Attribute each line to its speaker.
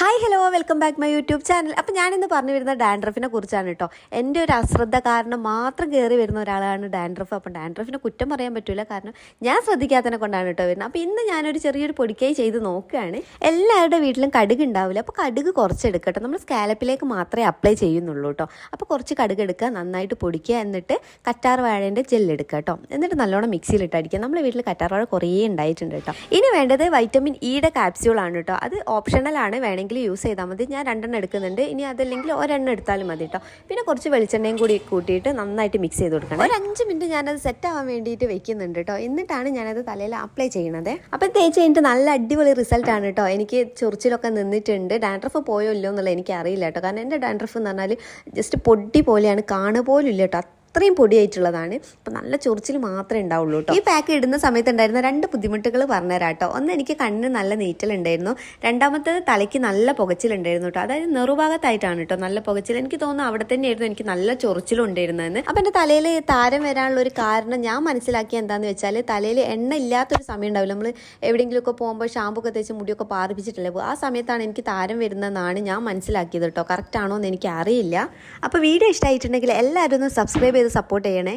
Speaker 1: Hi hello welcome back my YouTube channel അപ്പോൾ ഞാനിന്ന് പറഞ്ഞു വരുന്ന ഡാൻഡ്രഫിനെ കുറിച്ചാണ് കേട്ടോ. എന്റെ ഒരു അശ്രദ്ധ കാരണം മാത്രം കയറി വരുന്ന ഒരാളാണ് ഡാൻഡ്രഫ്. അപ്പം ഡാൻഡ്രഫിനെ കുറ്റം പറയാൻ പറ്റില്ല കാരണം ഞാൻ ശ്രദ്ധിക്കാത്തതിനെ കൊണ്ടാണ് കേട്ടോ വരുന്നത്. അപ്പോൾ ഇന്ന് ഞാനൊരു ചെറിയൊരു പൊടിക്കായി ചെയ്ത് നോക്കുകയാണ്. എല്ലാവരുടെ വീട്ടിലും കടുക് ഉണ്ടാവില്ല. അപ്പോൾ കടുക് കുറച്ച് എടുക്കട്ടെ നമ്മൾ സ്കാലപ്പിലേക്ക് മാത്രമേ അപ്ലൈ ചെയ്യുന്നുള്ളൂ കേട്ടോ. അപ്പോൾ കുറച്ച് കടുക് എടുക്കുക നന്നായിട്ട് പൊടിക്കുക എന്നിട്ട് കറ്റാർ വാഴേന്റെ ജെല്ലെടുക്കുക കേട്ടോ. എന്നിട്ട് നല്ലോണം മിക്സിയിലിട്ട് അടിക്കുക നമ്മുടെ വീട്ടിൽ കറ്റാർ വാഴ കുറേ ഉണ്ടായിട്ടുണ്ട് കേട്ടോ. ഇനി വേണ്ടത് വൈറ്റമിൻ ഇയുടെ ക്യാപ്സ്യൂളാണ് കേട്ടോ. അത് ഓപ്ഷണലാണ് വേണമെങ്കിൽ യൂസ് ചെയ്താൽ മതി. ഞാൻ രണ്ടെണ്ണം എടുക്കുന്നുണ്ട്. ഇനി അതല്ലെങ്കിൽ ഒരെണ്ണം എടുത്താലും മതി കേട്ടോ പിന്നെ കുറച്ച് വെളിച്ചെണ്ണയും കൂടി കൂട്ടിയിട്ട് നന്നായിട്ട് മിക്സ് ചെയ്ത് കൊടുക്കണം. ഒരു അഞ്ച് മിനിറ്റ് ഞാനത് സെറ്റ് ആവാൻ വേണ്ടിയിട്ട് വെക്കുന്നുണ്ട് കേട്ടോ എന്നിട്ടാണ് ഞാനത് തലയിൽ അപ്ലൈ ചെയ്യണത്. അപ്പം തേച്ച് കഴിഞ്ഞിട്ട് നല്ല അടിപൊളി റിസൾട്ടാണ് കേട്ടോ എനിക്ക് ചൊറിച്ചിലൊക്കെ നിന്നിട്ടുണ്ട്. ഡാൻഡ്രഫ് പോയോ ഇല്ലയോ എന്നുള്ളത് എനിക്ക് അറിയില്ല കേട്ടോ കാരണം എന്റെ ഡാൻഡ്രഫ് എന്ന് പറഞ്ഞാൽ ജസ്റ്റ് പൊടി പോലെയാണ്. കാണുപോലും ഇല്ല കേട്ടോ അത്രയും പൊടിയായിട്ടുള്ളതാണ്. അപ്പം നല്ല ചൊറിച്ചിൽ മാത്രമേ ഉണ്ടാവുള്ളൂ കേട്ടോ ഈ പാക്ക് ഇടുന്ന സമയത്ത് ഉണ്ടായിരുന്ന രണ്ട് ബുദ്ധിമുട്ടുകൾ പറഞ്ഞുതരാം കേട്ടോ ഒന്ന് എനിക്ക് കണ്ണിന് നല്ല നീറ്റൽ ഉണ്ടായിരുന്നു രണ്ടാമത്തേത് തലയ്ക്ക് നല്ല പുകച്ചിലുണ്ടായിരുന്നു കേട്ടോ അതായത് നെറുഭാഗത്തായിട്ടാണ് കേട്ടോ നല്ല പുകച്ചിൽ എനിക്ക് തോന്നുന്നു അവിടെ തന്നെയായിരുന്നു എനിക്ക് നല്ല ചൊറിച്ചിലും ഉണ്ടായിരുന്നതെന്ന്. അപ്പം എന്റെ തലയിൽ താരം വരാനുള്ള ഒരു കാരണം ഞാൻ മനസ്സിലാക്കിയ എന്താണെന്ന് വെച്ചാൽ തലയിൽ എണ്ണ ഇല്ലാത്തൊരു സമയം ഉണ്ടാവില്ല. നമ്മൾ എവിടെയെങ്കിലുമൊക്കെ പോകുമ്പോൾ ഷാമ്പു ഒക്കെ തേച്ച് മുടിയൊക്കെ പാർപ്പിച്ചിട്ടില്ല ആ സമയത്താണ് എനിക്ക് താരം വരുന്നതെന്നാണ് ഞാൻ മനസ്സിലാക്കിയത് കേട്ടോ കറക്റ്റ് ആണോ എന്ന് എനിക്ക് അറിയില്ല. അപ്പോൾ വീഡിയോ ഇഷ്ടമായിട്ടുണ്ടെങ്കിൽ എല്ലാവരും ഒന്ന് സബ്സ്ക്രൈബ് ചെയ്ത് സപ്പോർട്ട് ചെയ്യണേ.